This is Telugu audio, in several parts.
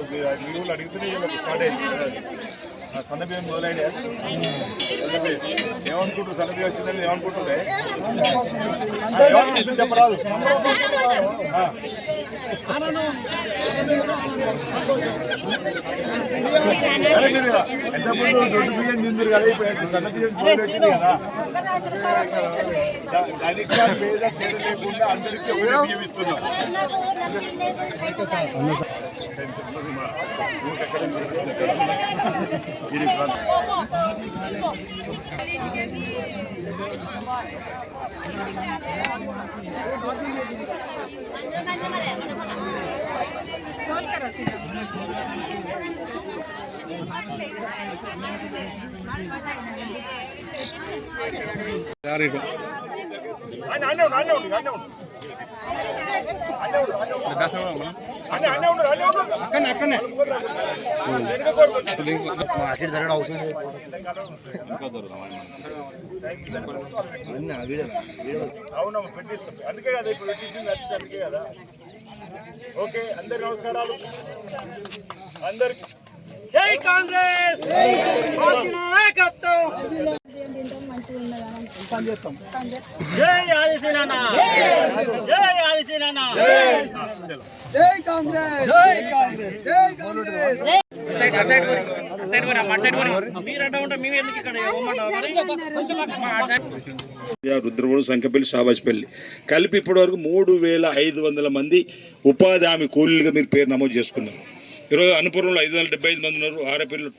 వీళ్ళు అడిగితే స్టార్ట్ అయింది సన్నబియ్యం మొదలైన ఏమనుకుంటు సన్నబియ్యం వచ్చిందని ఏమనుకుంటుండే చెప్పరాదు ఎంతమంది దొడ్డు బియ్యం తిందరు కదా ఇప్పుడు సన్నబియ్యం బియ్యం కదా దా- దానికి పేద తేడా లేకుండా అందరికీ ఒకటే బియ్యం ఇస్తున్నాం ఇది ప్రాంతం. అన్న, అన్నే ఉండు. మార్కెట్ ధర అవసరం అవునమ్మా పెట్టిస్తాం. అందుకే కదా ఇప్పుడు పెట్టించింది నచ్చింది అందుకే కదా. ఓకే అందరి నమస్కారాలు. అందరికి జై కాంగ్రెస్! నాయకత్వం! జై ఆదిశీనాన్న జై ఆదిశీనాన్న జై కాంగ్రెస్. జై కాంగ్రెస్. జై కాంగ్రెస్. మీరంటా ఉంటే మేము ఎందుకు ఇక్కడ ఇవ్వమంటారు రుద్రవోడు సంఖ్యపల్లి షాబాజ్పల్లి కలిపి ఇప్పటి వరకు మూడు వేల ఐదు వందల మంది ఉపాధి హామీ కూలీలుగా మీరు పేరు నమోదు చేసుకున్నారు. ఈరోజు అనుపురంలో ఐదు వందల డెబ్బై ఐదు మంది ఉన్నారు. ఆరపల్లిలో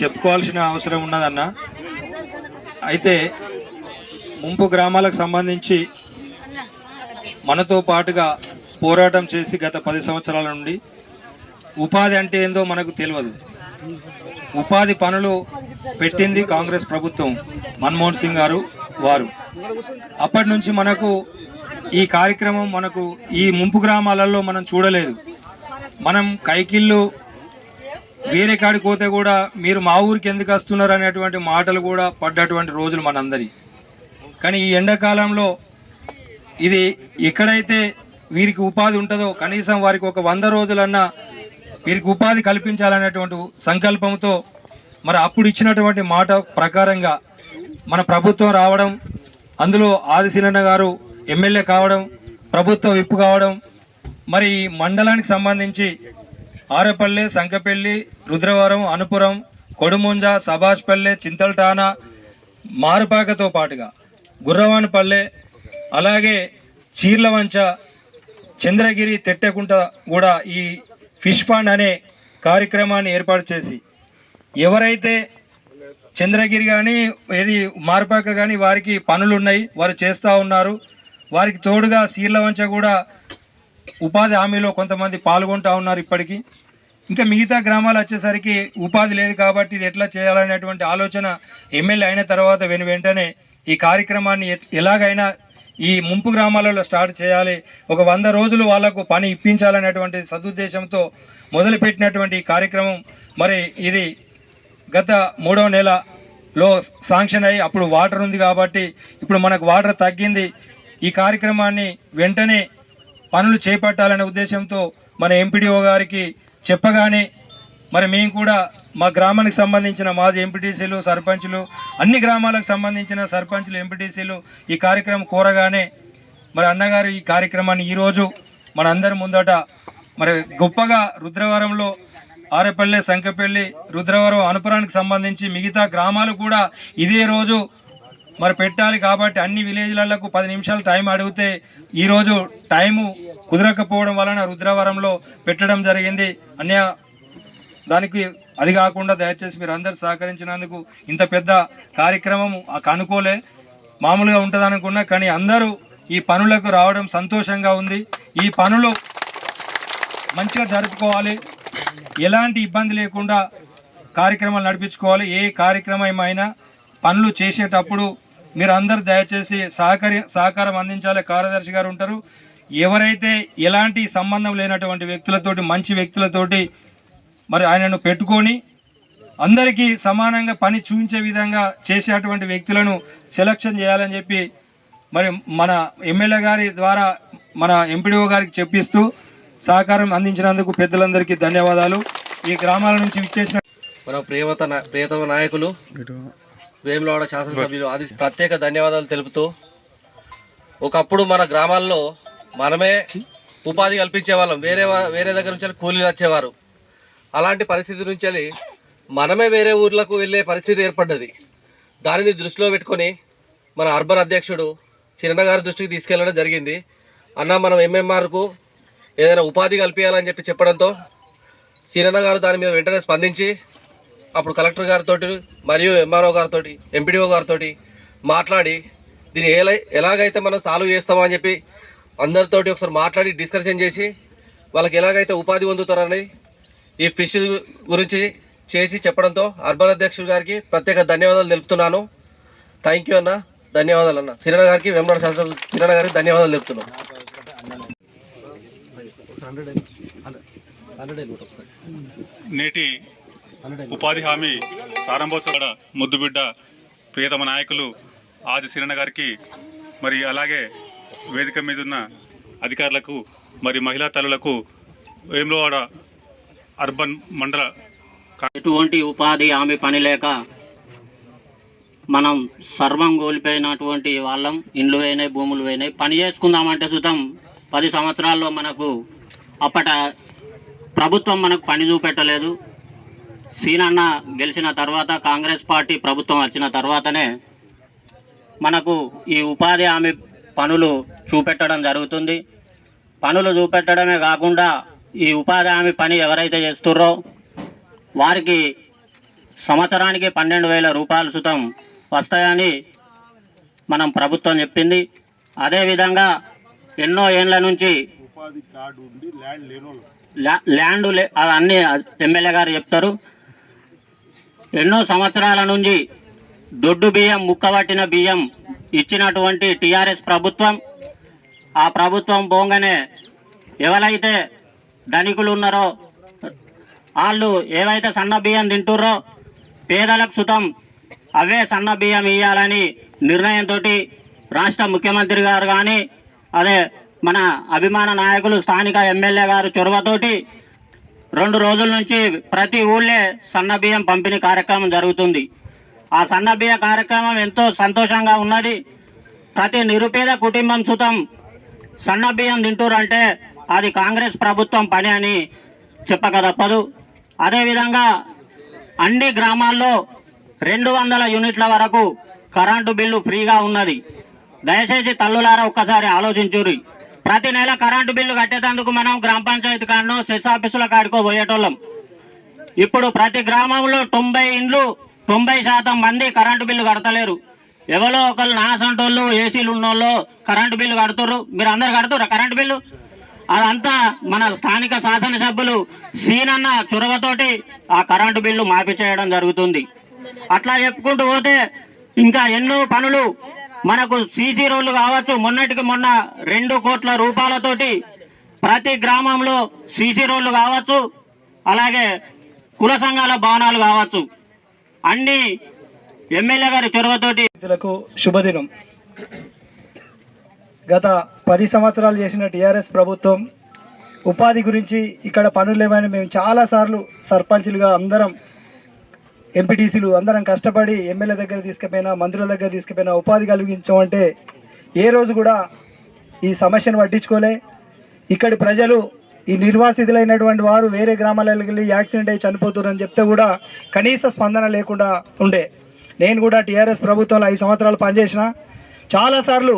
చెప్పుకోవాల్సిన అవసరం ఉన్నదన్న. అయితే ముంపు గ్రామాలకు సంబంధించి మనతో పాటుగా పోరాటం చేసి గత పది సంవత్సరాల నుండి ఉపాధి అంటే ఏందో మనకు తెలియదు. ఉపాధి పనులు పెట్టింది కాంగ్రెస్ ప్రభుత్వం మన్మోహన్ సింగ్ గారు వారు. అప్పటి నుంచి మనకు ఈ కార్యక్రమం మనకు ఈ ముంపు గ్రామాలలో మనం చూడలేదు. మనం కైకిళ్ళు వేరే కాడికి పోతే కూడా మీరు మా ఊరికి ఎందుకు వస్తున్నారు అనేటువంటి మాటలు కూడా పడ్డటువంటి రోజులు మనందరి. కానీ ఈ ఎండాకాలంలో ఇది ఎక్కడైతే వీరికి ఉపాధి ఉంటుందో కనీసం వారికి ఒక వంద రోజులన్నా వీరికి ఉపాధి కల్పించాలనేటువంటి సంకల్పంతో మరి అప్పుడు ఇచ్చినటువంటి మాట ప్రకారంగా మన ప్రభుత్వం రావడం అందులో ఆదిశీలన్న గారు ఎమ్మెల్యే కావడం ప్రభుత్వ విప్పు కావడం మరి ఈ మండలానికి సంబంధించి ఆరపల్లె సంకపల్లి రుద్రవరం అనుపురం కొడుముంజ సభాష్పల్లె చింతల్టానా మారుపాకతో పాటుగా గుర్రవానిపల్లె అలాగే చీర్లవంచ చంద్రగిరి తెట్టెకుంట కూడా ఈ ఫిష్ పాండ్ అనే కార్యక్రమాన్ని ఏర్పాటు చేసి ఎవరైతే చంద్రగిరి కానీ ఏది మారుపాక కానీ వారికి పనులు ఉన్నాయి వారు చేస్తూ ఉన్నారు వారికి తోడుగా సీర్లవంచ కూడా ఉపాధి హామీలో కొంతమంది పాల్గొంటూ ఉన్నారు ఇప్పటికీ. ఇంకా మిగతా గ్రామాలు వచ్చేసరికి ఉపాధి లేదు కాబట్టి ఇది ఎట్లా చేయాలనేటువంటి ఆలోచన ఎమ్మెల్యే అయిన తర్వాత వెను వెంటనే ఈ కార్యక్రమాన్ని ఎలాగైనా ఈ ముంపు గ్రామాలలో స్టార్ట్ చేయాలి. ఒక వంద రోజులు వాళ్ళకు పని ఇప్పించాలనేటువంటి సదుద్దేశంతో మొదలుపెట్టినటువంటి ఈ కార్యక్రమం. మరి ఇది గత మూడవ నెలలో శాంక్షన్ అయ్యి అప్పుడు వాటర్ ఉంది కాబట్టి ఇప్పుడు మనకు వాటర్ తగ్గింది. ఈ కార్యక్రమాన్ని వెంటనే పనులు చేపట్టాలనే ఉద్దేశంతో మన ఎంపీడీఓ గారికి చెప్పగానే మరి మేము కూడా మా గ్రామానికి సంబంధించిన మాజీ ఎంపీటీసీలు సర్పంచులు అన్ని గ్రామాలకు సంబంధించిన సర్పంచులు ఎంపీటీసీలు ఈ కార్యక్రమం కోరగానే మరి అన్నగారు ఈ కార్యక్రమాన్ని ఈరోజు మన అందరి ముందట మరి గొప్పగా రుద్రవరంలో ఆరేపల్లి సంకపల్లి రుద్రవరం అనుపురానికి సంబంధించి మిగతా గ్రామాలు కూడా ఇదే రోజు మరి పెట్టాలి కాబట్టి అన్ని విలేజ్లకు పది నిమిషాలు టైం అడిగితే ఈరోజు టైము కుదరకపోవడం వలన రుద్రవరంలో పెట్టడం జరిగింది. అన్య దానికి అది కాకుండా దయచేసి మీరు అందరు సహకరించినందుకు ఇంత పెద్ద కార్యక్రమం అనుకోలే. మామూలుగా ఉంటుంది అనుకున్నా కానీ అందరూ ఈ పనులకు రావడం సంతోషంగా ఉంది. ఈ పనులు మంచిగా జరుపుకోవాలి. ఎలాంటి ఇబ్బంది లేకుండా కార్యక్రమాలు నడిపించుకోవాలి. ఏ కార్యక్రమం అయినా పనులు చేసేటప్పుడు మీరు అందరు దయచేసి సహకరి సహకారం అందించాలి. కార్యదర్శి గారు ఉంటారు. ఎవరైతే ఎలాంటి సంబంధం లేనటువంటి వ్యక్తులతోటి మంచి వ్యక్తులతోటి మరి ఆయనను పెట్టుకొని అందరికీ సమానంగా పని చూపించే విధంగా చేసేటువంటి వ్యక్తులను సెలక్షన్ చేయాలని చెప్పి మరి మన ఎమ్మెల్యే గారి ద్వారా మన ఎంపీడీఓ గారికి చెప్పిస్తూ సహకారం అందించినందుకు పెద్దలందరికీ ధన్యవాదాలు. ఈ గ్రామాల నుంచి విచ్చేసిన మన ప్రియమత నా- ప్రియతమ నాయకులు. వేములవాడ శాసనసభ్యులు అది ప్రత్యేక ధన్యవాదాలు తెలుపుతూ ఒకప్పుడు మన గ్రామాల్లో మనమే ఉపాధి కల్పించే వాళ్ళం వేరే వేరే దగ్గర నుంచి కూలీలు వచ్చేవారు. అలాంటి పరిస్థితి నుంచి మనమే వేరే ఊర్లకు వెళ్ళే పరిస్థితి ఏర్పడ్డది. దానిని దృష్టిలో పెట్టుకొని మన అర్బన్ అధ్యక్షుడు సిరణ గారి దృష్టికి తీసుకెళ్ళడం జరిగింది. అన్న మనం ఎంఎంఆర్కు ఏదైనా ఉపాధి కల్పించాలని చెప్పి చెప్పడంతో సిరణ గారు దాని మీద వెంటనే స్పందించి అప్పుడు కలెక్టర్ గారితో మరియు ఎంఆర్ఓ గారితో ఎంపీడీఓ గారితో మాట్లాడి దీన్ని ఎలా ఎలాగైతే మనం సాల్వ్ చేస్తామని చెప్పి అందరితోటి ఒకసారి మాట్లాడి డిస్కషన్ చేసి వాళ్ళకి ఎలాగైతే ఉపాధి పొందుతారని ఈ ఫిష్ గురించి చేసి చెప్పడంతో అర్బన్ అధ్యక్షుడు గారికి ప్రత్యేక ధన్యవాదాలు తెలుపుతున్నాను. థ్యాంక్ యూ అన్న. ధన్యవాదాలు అన్న. సిరణ గారికి వెంబడ శాసన సిరణ గారికి ధన్యవాదాలు తెలుపుతున్నాను. నేటి ఉపాధి హామీ ప్రారంభోత్సవ ముద్దుబిడ్డ ప్రియతమ నాయకులు ఆది సిరణ గారికి మరి అలాగే వేదిక మీద ఉన్న అధికారులకు మరి మహిళా తల్లులకు వేములవాడ అర్బన్ మండల ఎటువంటి ఉపాధి హామీ పని లేక మనం సర్వం కోల్పోయినటువంటి వాళ్ళం ఇండ్లు పోయినాయి భూములు పోయినాయి. పని చేసుకుందామంటే సుతం పది సంవత్సరాల్లో మనకు అప్పట ప్రభుత్వం మనకు పని చూపెట్టలేదు. సీనన్న గెలిచిన తర్వాత కాంగ్రెస్ పార్టీ ప్రభుత్వం వచ్చిన తర్వాతనే మనకు ఈ ఉపాధి హామీ పనులు చూపెట్టడం జరుగుతుంది. పనులు చూపెట్టడమే కాకుండా ఈ ఉపాధి హామీ పని ఎవరైతే చేస్తుర్రో వారికి సంవత్సరానికి పన్నెండు వేల రూపాయలు సుతం వస్తాయని మనం ప్రభుత్వం చెప్పింది. అదేవిధంగా ఎన్నో ఏండ్ల నుంచి ల్యా- ల్యాండ్ లే- అవన్నీ ఎమ్మెల్యే గారు చెప్తారు. ఎన్నో సంవత్సరాల నుంచి దొడ్డు బియ్యం ముక్కబట్టిన బియ్యం ఇచ్చినటువంటి టిఆర్ఎస్ ప్రభుత్వం. ఆ ప్రభుత్వం పోగానే ఎవరైతే ధనికులు ఉన్నారో వాళ్ళు ఏవైతే సన్న బియ్యం తింటుర్రో పేదలకు సుతం అవే సన్న బియ్యం ఇవ్వాలని నిర్ణయంతో రాష్ట్ర ముఖ్యమంత్రి గారు కానీ అదే మన అభిమాన నాయకులు స్థానిక ఎమ్మెల్యే గారు చొరవతోటి రెండు రోజుల నుంచి ప్రతి ఊళ్ళే సన్న బియ్యం పంపిణీ కార్యక్రమం జరుగుతుంది. ఆ సన్న బియ్య కార్యక్రమం ఎంతో సంతోషంగా ఉన్నది. ప్రతి నిరుపేద కుటుంబం సుతం సన్న బియ్యం తింటురంటే అది కాంగ్రెస్ ప్రభుత్వం పని అని చెప్పక తప్పదు. అదేవిధంగా అన్ని గ్రామాల్లో రెండు వందల యూనిట్ల వరకు కరెంటు బిల్లు ఫ్రీగా ఉన్నది. దయచేసి తల్లులారా ఒక్కసారి ఆలోచించురి ప్రతి నెల కరెంటు బిల్లు కట్టేటందుకు మనం గ్రామ పంచాయతీ కాడనో సెస్ ఆఫీసుల కాడికో పోయేటోళ్ళం. ఇప్పుడు ప్రతి గ్రామంలో తొంభై ఇండ్లు తొంభై శాతం మంది కరెంటు బిల్లు కడతలేరు. ఎవరో ఒకళ్ళు నాసంటోళ్ళు ఏసీలు ఉన్నోళ్ళు కరెంటు బిల్లు కడుతుర్రు. మీరు అందరు కడుతుర్రా కరెంటు బిల్లు? అదంతా మన స్థానిక శాసనసభ్యులు సీనన్న చొరవతోటి ఆ కరెంటు బిల్లు మాఫీ చేయడం జరుగుతుంది. అట్లా చెప్పుకుంటూ పోతే ఇంకా ఎన్నో పనులు మనకు సీసీ రోడ్లు కావచ్చు మొన్నటికి మొన్న రెండు కోట్ల రూపాయలతోటి ప్రతి గ్రామంలో సీసీ రోడ్లు కావచ్చు అలాగే కుల సంఘాల భవనాలు కావచ్చు. అన్ని ఎమ్మెల్యే గారి చొరవతోటి శుభదినం. గత పది సంవత్సరాలు చేసిన టీఆర్ఎస్ ప్రభుత్వం ఉపాధి గురించి ఇక్కడ పనులు లేవని మేము చాలాసార్లు సర్పంచ్లుగా అందరం ఎంపీటీసీలు అందరం కష్టపడి ఎమ్మెల్యే దగ్గర తీసుకుపోయినా మంత్రుల దగ్గర తీసుకుపోయినా ఉపాధి కలిగించమంటే ఏ రోజు కూడా ఈ సమస్యను పట్టించుకోలే. ఇక్కడి ప్రజలు ఈ నిర్వాసితులైనటువంటి వారు వేరే గ్రామాలకు వెళ్ళి యాక్సిడెంట్ అయ్యి చనిపోతున్నారని చెప్తే కూడా కనీస స్పందన లేకుండా ఉండే. నేను కూడా టీఆర్ఎస్ ప్రభుత్వంలో ఐదు సంవత్సరాలు పనిచేసిన. చాలాసార్లు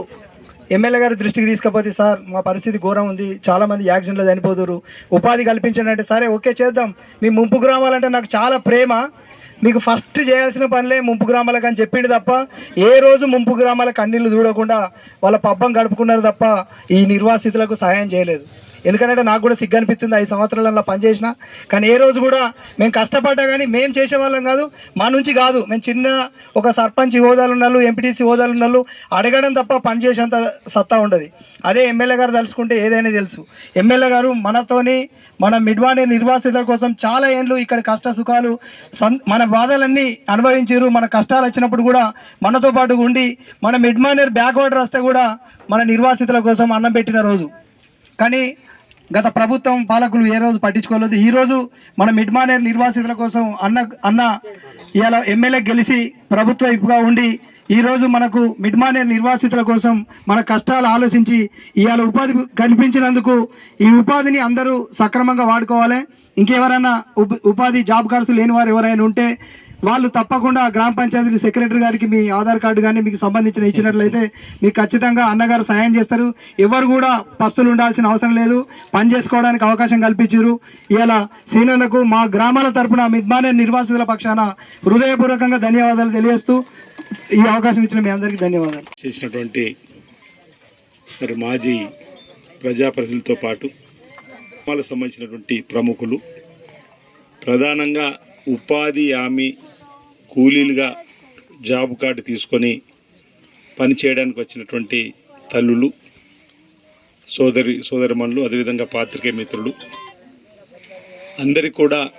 ఎమ్మెల్యే గారి దృష్టికి తీసుకపోతే సార్ మా పరిస్థితి ఘోరం ఉంది. చాలామంది యాక్సిడెంట్లో చనిపోతున్నారు. ఉపాధి కల్పించండి. అంటే సరే ఓకే చేద్దాం. మీ ముంపు గ్రామాలంటే నాకు చాలా ప్రేమ. మీకు ఫస్ట్ చేయాల్సిన పనులే ముంపు గ్రామాలకు అని చెప్పిండు తప్ప ఏ రోజు ముంపు గ్రామాల కన్నీళ్ళు చూడకుండా వాళ్ళ పబ్బం గడుపుకున్నారు తప్ప ఈ నిర్వాసితులకు సహాయం చేయలేదు. ఎందుకంటే నాకు కూడా సిగ్గు అనిపిస్తుంది ఐదు సంవత్సరాలలో పనిచేసిన కానీ ఏ రోజు కూడా మేము కష్టపడ్డా కానీ మేము చేసేవాళ్ళం కాదు మా నుంచి కాదు. మేము చిన్న ఒక సర్పంచ్ హోదాలు ఉన్నాళ్ళు ఎంపీటీసీ హోదాలు ఉన్నాళ్ళు అడగడం తప్ప పనిచేసేంత సత్తా ఉండదు. అదే ఎమ్మెల్యే గారు తలుచుకుంటే ఏదైనా తెలుసు. ఎమ్మెల్యే గారు మనతోని మన మిడ్వాణి నిర్వాసితుల కోసం చాలా ఏండ్లు ఇక్కడ కష్ట సుఖాలు సన్ మన బాధలన్నీ అనుభవించారు మన కష్టాలు వచ్చినప్పుడు కూడా మనతో పాటు ఉండి మన మిడ్మానేర్ బ్యాక్వర్డ్ వస్తే కూడా మన నిర్వాసితుల కోసం అన్నం పెట్టిన రోజు. కానీ గత ప్రభుత్వం పాలకులు ఏ రోజు పట్టించుకోలేదు. ఈరోజు మన మిడ్మానేర్ నిర్వాసితుల కోసం అన్న అన్న ఇవాళ ఎమ్మెల్యే గెలిచి ప్రభుత్వ ఇప్పుగా ఉండి ఈరోజు మనకు మిడ్మానేర్ నిర్వాసితుల కోసం మన కష్టాలు ఆలోచించి ఇవాళ ఉపాధి కనిపించినందుకు ఈ ఉపాధిని అందరూ సక్రమంగా వాడుకోవాలి. ఇంకెవరైనా ఉపాధి జాబ్ కార్డ్స్ లేని వారు ఎవరైనా ఉంటే వాళ్ళు తప్పకుండా గ్రామ పంచాయతీ సెక్రటరీ గారికి మీ ఆధార్ కార్డు కానీ మీకు సంబంధించిన ఇచ్చినట్లయితే మీకు ఖచ్చితంగా అన్నగారు సాయం చేస్తారు. ఎవరు కూడా పస్తులు ఉండాల్సిన అవసరం లేదు. పని చేసుకోవడానికి అవకాశం కల్పించారు. ఇలా సీనియర్లకు మా గ్రామాల తరపున మిడ్మానే నిర్వాసితుల పక్షాన హృదయపూర్వకంగా ధన్యవాదాలు తెలియజేస్తూ ఈ అవకాశం ఇచ్చిన మీ అందరికీ ధన్యవాదాలు. చేసినటువంటి మరి మాజీ ప్రజాప్రతినిధులతో పాటు వాళ్ళకు సంబంధించినటువంటి ప్రముఖులు ప్రధానంగా ఉపాధి హామీ కూలీలుగా జాబ్ కార్డు తీసుకొని పని చేయడానికి వచ్చినటువంటి తల్లులు సోదరి సోదరిమణులు అదేవిధంగా పాత్రికే మిత్రులు అందరికీ కూడా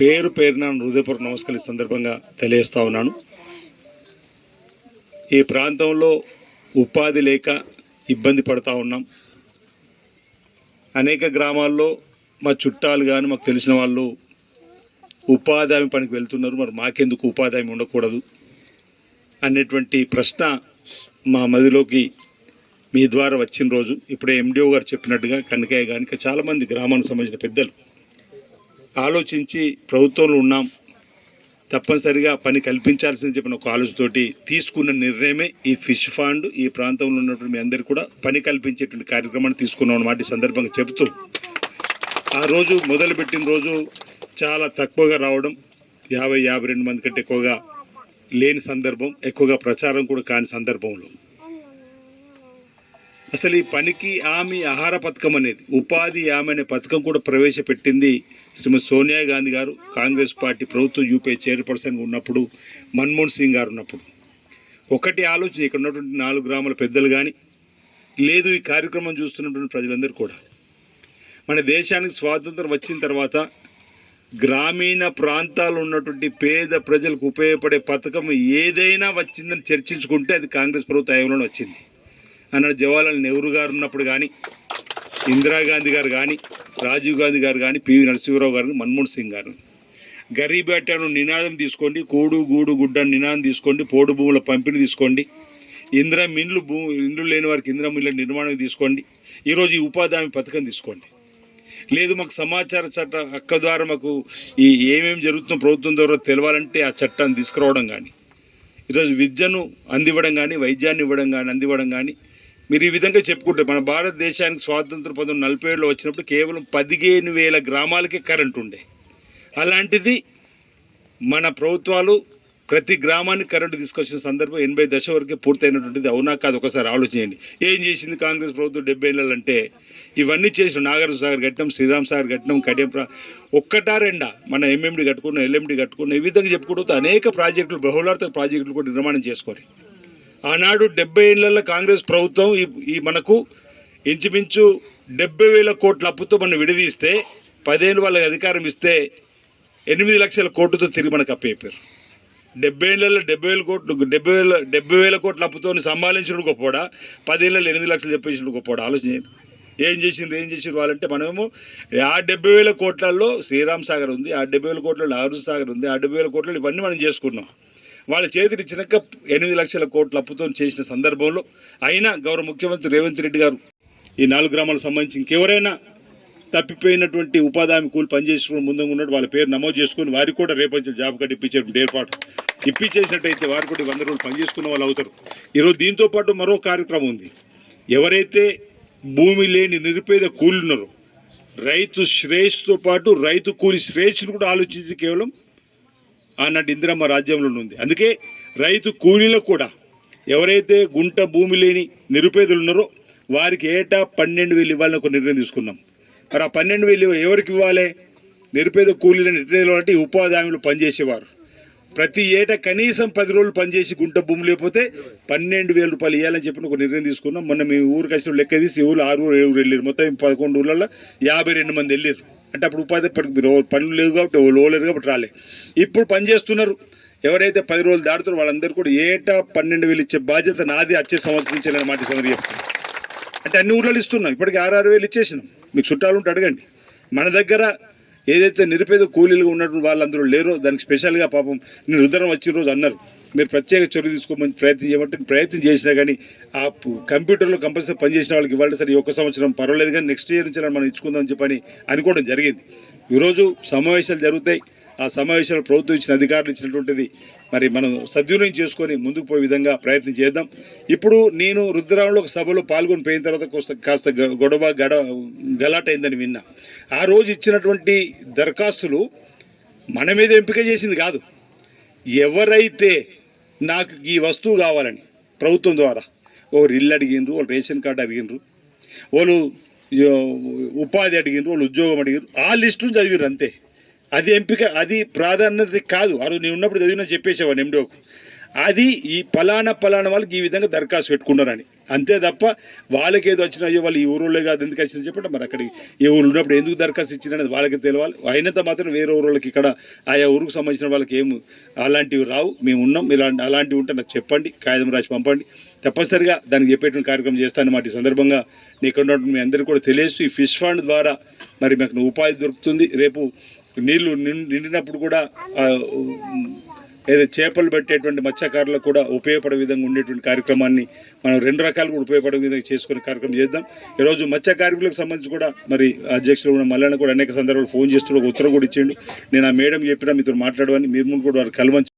పేరు పేరున హృదయపూర్వక నమస్కారం సందర్భంగా తెలియజేస్తా ఉన్నాను. ఈ ప్రాంతంలో ఉపాధి లేక ఇబ్బంది పడతా ఉన్నాం. అనేక గ్రామాల్లో మా చుట్టాలు కానీ మాకు తెలిసిన వాళ్ళు ఉపాధి హామీ పనికి వెళ్తున్నారు. మరి మాకెందుకు ఉపాధి హామీ ఉండకూడదు? అనేటువంటి ప్రశ్న మా మదిలోకి మీ ద్వారా వచ్చిన రోజు ఇప్పుడే ఎండిఓ గారు చెప్పినట్టుగా కనకయ్య కానీ చాలామంది గ్రామానికి సంబంధించిన పెద్దలు ఆలోచించి ప్రభుత్వంలో ఉన్నాం. తప్పనిసరిగా పని కల్పించాల్సింది చెప్పిన ఒక ఆలోచనతోటి తీసుకున్న నిర్ణయమే ఈ ఫిష్ ఫండ్. ఈ ప్రాంతంలో ఉన్నటువంటి మీ అందరికీ కూడా పని కల్పించేటువంటి కార్యక్రమాన్ని తీసుకున్నాం అన్నమాట ఈ సందర్భంగా చెబుతూ ఆ రోజు మొదలుపెట్టిన రోజు చాలా తక్కువగా రావడం యాభై యాభై రెండు మంది కంటే ఎక్కువగా లేని సందర్భం ఎక్కువగా ప్రచారం కూడా కాని సందర్భంలో. అసలు ఈ పనికి ఆమె ఆహార పథకం అనేది ఉపాధి ఆమె అనే పథకం కూడా ప్రవేశపెట్టింది శ్రీమతి సోనియా గాంధీ గారు. కాంగ్రెస్ పార్టీ ప్రభుత్వం యూపీఐ చైర్పర్సన్గా ఉన్నప్పుడు మన్మోహన్ సింగ్ గారు ఉన్నప్పుడు. ఒకటి ఆలోచన ఇక్కడ ఉన్నటువంటి నాలుగు గ్రామాల పెద్దలు కానీ లేదు ఈ కార్యక్రమం చూస్తున్నటువంటి ప్రజలందరూ కూడా. మన దేశానికి స్వాతంత్రం వచ్చిన తర్వాత గ్రామీణ ప్రాంతాల్లో ఉన్నటువంటి పేద ప్రజలకు ఉపయోగపడే పథకం ఏదైనా వచ్చిందని చర్చించుకుంటే అది కాంగ్రెస్ ప్రభుత్వ హయాంలోనే వచ్చింది. అన్నాడు జవహర్లాల్ నెహ్రూ గారు ఉన్నప్పుడు కానీ ఇందిరాగాంధీ గారు కానీ రాజీవ్ గాంధీ గారు కానీ పివి నరసింహరావు గారు మన్మోహన్ సింగ్ గారు. గరీబ్ అట్టాను నినాదం తీసుకోండి కూడు గూడు గుడ్డ నినాదం తీసుకోండి పోడు భూముల పంపిణీ తీసుకోండి ఇంద్ర మిన్లు భూ ఇండ్లు లేని వారికి ఇంద్ర మిన్ల నిర్మాణం తీసుకోండి ఈరోజు ఈ ఉపాధి హామీ పథకం తీసుకోండి. లేదు మాకు సమాచార చట్ట హక్క ద్వారా మాకు ఈ ఏమేమి జరుగుతుందో ప్రభుత్వం ద్వారా తెలవాలంటే ఆ చట్టాన్ని తీసుకురావడం కానీ ఈరోజు విద్యను అందివ్వడం కానీ వైద్యాన్ని ఇవ్వడం కానీ అందివ్వడం కానీ మీరు ఈ విధంగా చెప్పుకుంటే మన భారతదేశానికి స్వాతంత్ర పదం నలభై ఏళ్ళు వచ్చినప్పుడు కేవలం పదిహేను వేల గ్రామాలకే కరెంట్ ఉండే. అలాంటిది మన ప్రభుత్వాలు ప్రతి గ్రామానికి కరెంటు తీసుకొచ్చిన సందర్భం ఎనభై దశ వరకే పూర్తయినటువంటిది. అవునా కాదు ఒకసారి ఆలోచించండి. ఏం చేసింది కాంగ్రెస్ ప్రభుత్వం డెబ్బై ఏళ్ళంటే ఇవన్నీ చేసిన నాగార్జున సాగర్ కట్టినాం శ్రీరామ్ సాగర్ కట్టినాం కడియం ప్రా ఒక్కటా రెండా. మన ఎంఎండి కట్టుకున్నాం ఎల్ఎండి కట్టుకున్నాం. ఈ విధంగా చెప్పుకుంటూ అనేక ప్రాజెక్టులు బహుళార్థక ప్రాజెక్టులు కూడా నిర్మాణం చేసుకోవాలి ఆనాడు డెబ్బై ఏళ్ళల్లో కాంగ్రెస్ ప్రభుత్వం ఈ ఈ మనకు ఇంచుమించు డెబ్బై వేల కోట్ల అప్పుతో మనం విడదీస్తే పదేళ్ళు వాళ్ళకి అధికారం ఇస్తే ఎనిమిది లక్షల కోట్లతో తిరిగి మనకు అప్పయిపోయారు డెబ్బై ఏళ్ళలో డెబ్బై వేల కోట్లు డెబ్బై వేల డెబ్బై వేల కోట్ల అప్పుతో సంపాదించడం గొప్పవాడా? పదేళ్ళలో ఎనిమిది లక్షలు చెప్పేసిన గొప్పవాడా? ఆలోచన చేయండి. ఏం చేసిండ్రు ఏం చేసిండ్రు వాళ్ళంటే మనమేమో ఆ డెబ్బై వేల కోట్లలో శ్రీరామ్ సాగర్ ఉంది ఆ డెబ్బై వేల కోట్లలో నాగరు సాగర్ ఉంది ఆ డెబ్బై వేల కోట్లలో ఇవన్నీ మనం చేసుకున్నాం. వాళ్ళ చేతికి ఇచ్చినాక ఎనిమిది లక్షల కోట్ల అప్పుతో చేసిన సందర్భంలో అయినా గౌరవ ముఖ్యమంత్రి రేవంత్ రెడ్డి గారు ఈ నాలుగు గ్రామాలకు సంబంధించి ఇంకెవరైనా తప్పిపోయినటువంటి ఉపాధి హామీ కూలి పనిచేసుకుని ముందుగా ఉన్నట్టు వాళ్ళ పేరు నమోదు చేసుకుని వారికి కూడా రేపటి జాబ్ కార్డు ఇప్పించేటువంటి ఏర్పాటు. ఇప్పించేసినట్టయితే వారు కూడా వంద రోజులు పనిచేసుకున్న వాళ్ళు అవుతారు. ఈరోజు దీంతో పాటు మరో కార్యక్రమం ఉంది. ఎవరైతే భూమి లేని నిరుపేద కూలీన్నారో. రైతు శ్రేయస్సుతో పాటు రైతు కూలి శ్రేయస్సును కూడా ఆలోచించి కేవలం ఆనాటి ఇందిరమ్మ రాజ్యంలో ఉంది. అందుకే రైతు కూలీలకు కూడా ఎవరైతే గుంట భూమి లేని నిరుపేదలు ఉన్నారో వారికి ఏటా పన్నెండు వేలు ఇవ్వాలని ఒక నిర్ణయం తీసుకున్నాం. మరి ఆ పన్నెండు వేలు ఎవరికి ఇవ్వాలి? నిరుపేద కూలీలను ఎట్లా అంటే ఉపాధి హామీలు పనిచేసేవారు. ప్రతి ఏటా కనీసం పది రోజులు పనిచేసి గుంట భూమి లేకపోతే పన్నెండు వేల రూపాయలు ఇవ్వాలని చెప్పిన ఒక నిర్ణయం తీసుకున్నాం. మొన్న మేము ఊరికి వచ్చిన లెక్క తీసి ఊళ్ళు ఆరు ఊరు ఏడు ఊరు వెళ్ళారు మొత్తం పదకొండు ఊళ్ళల్లో యాభై రెండు మంది వెళ్ళారు అంటే అప్పుడు ఉపాధి మీరు పనులు లేవు కాబట్టి లోలేరు కాబట్టి రాలే. ఇప్పుడు పని చేస్తున్నారు. ఎవరైతే పది రోజులు దాడుతారో వాళ్ళందరూ కూడా ఏటా పన్నెండు వేలు ఇచ్చే బాధ్యత నాది వచ్చే సంవత్సరం నుంచి మాట సంగతి చెప్తాను అంటే అన్ని ఊర్లలో ఇస్తున్నాం. ఇప్పటికి ఆరు ఆరు వేలు ఇచ్చేసినాం. మీకు చుట్టాలు ఉంటే అడగండి. మన దగ్గర ఏదైతే నిరుపేద కూలీలుగా ఉన్నటువంటి వాళ్ళందరూ లేరో దానికి స్పెషల్గా పాపం నేను ఉదరం వచ్చిన రోజు అన్నారు. మీరు ప్రత్యేక చొరవ తీసుకోమని ప్రయత్నం చేయమంటే ప్రయత్నం చేసినా కానీ ఆ కంప్యూటర్లో కంపల్సరీ పనిచేసిన వాళ్ళకి ఇవ్వాలి సరే ఒక్క సంవత్సరం పర్వాలేదు కానీ నెక్స్ట్ ఇయర్ నుంచి మనం ఇచ్చుకుందామని చెప్పని అనుకోవడం జరిగింది. ఈరోజు సమావేశాలు జరుగుతాయి. ఆ సమావేశంలో ప్రభుత్వం ఇచ్చిన అధికారులు ఇచ్చినటువంటిది మరి మనం సద్వినియోగం చేసుకొని ముందుకు పోయే విధంగా ప్రయత్నం చేద్దాం. ఇప్పుడు నేను రుద్రరావులో ఒక సభలో పాల్గొని పోయిన తర్వాత కాస్త గ- గొడవ గడ గలాట్ అయిందని విన్నా. ఆ రోజు ఇచ్చినటువంటి దరఖాస్తులు మన మీద ఎంపిక చేసింది కాదు. ఎవరైతే నాకు ఈ వస్తువు కావాలని ప్రభుత్వం ద్వారా ఒకరు ఇల్లు అడిగినరు వాళ్ళు రేషన్ కార్డు అడిగినరు వాళ్ళు ఉపాధి అడిగినరు వాళ్ళు ఉద్యోగం అడిగినారు ఆ లిస్టు చదివిరు అంతే. అది ఎంపిక అది ప్రాధాన్యత కాదు. ఆ రోజు నేను ఉన్నప్పుడు చదివినా చెప్పేసేవాడిని ఎండోకు. అది ఈ ఫలానా ఫలానా వాళ్ళకి ఈ విధంగా దరఖాస్తు పెట్టుకున్నారని అంతే తప్ప వాళ్ళకి ఏదో వచ్చినాయో వాళ్ళు ఈ ఊరోళ్ళే కాదు ఎందుకు వచ్చినా చెప్పండి. మరి అక్కడికి ఏ ఊరు ఉన్నప్పుడు ఎందుకు దరఖాస్తు ఇచ్చినది వాళ్ళకి తెలియాలి. అయినంత మాత్రం వేరే ఊరోళ్ళకి ఇక్కడ ఆయా ఊరుకు సంబంధించిన వాళ్ళకి ఏం అలాంటివి రావు. మేము ఉన్నాం. ఇలాంటి అలాంటివి ఉంటే నాకు చెప్పండి. కాగితం రాసి పంపండి. తప్పనిసరిగా దానికి చెప్పేటువంటి కార్యక్రమం చేస్తానన్నమాట ఈ సందర్భంగా నీకు ఉన్నటువంటి మీ అందరికీ కూడా తెలియజేస్తూ ఈ ఫిష్ ఫండ్ ద్వారా మరి మాకు ఉపాధి దొరుకుతుంది. రేపు నీళ్ళు నిండినప్పుడు కూడా ఏదో చేపలు పెట్టేటువంటి మత్స్యకారులకు కూడా ఉపయోగపడే విధంగా ఉండేటువంటి కార్యక్రమాన్ని మనం రెండు రకాలు కూడా ఉపయోగపడే విధంగా చేసుకునే కార్యక్రమం చేద్దాం. ఈరోజు మత్స్య కార్మికులకు సంబంధించి కూడా మరి అధ్యక్షులు ఉన్న మల్లన్న కూడా అనేక సందర్భాలు ఫోన్ చేస్తూ ఒక ఉత్తరం కూడా ఇచ్చిండు. నేను ఆ మేడం చెప్పినా మీతో మాట్లాడమని మీరు ముందు కూడా వారు కలవని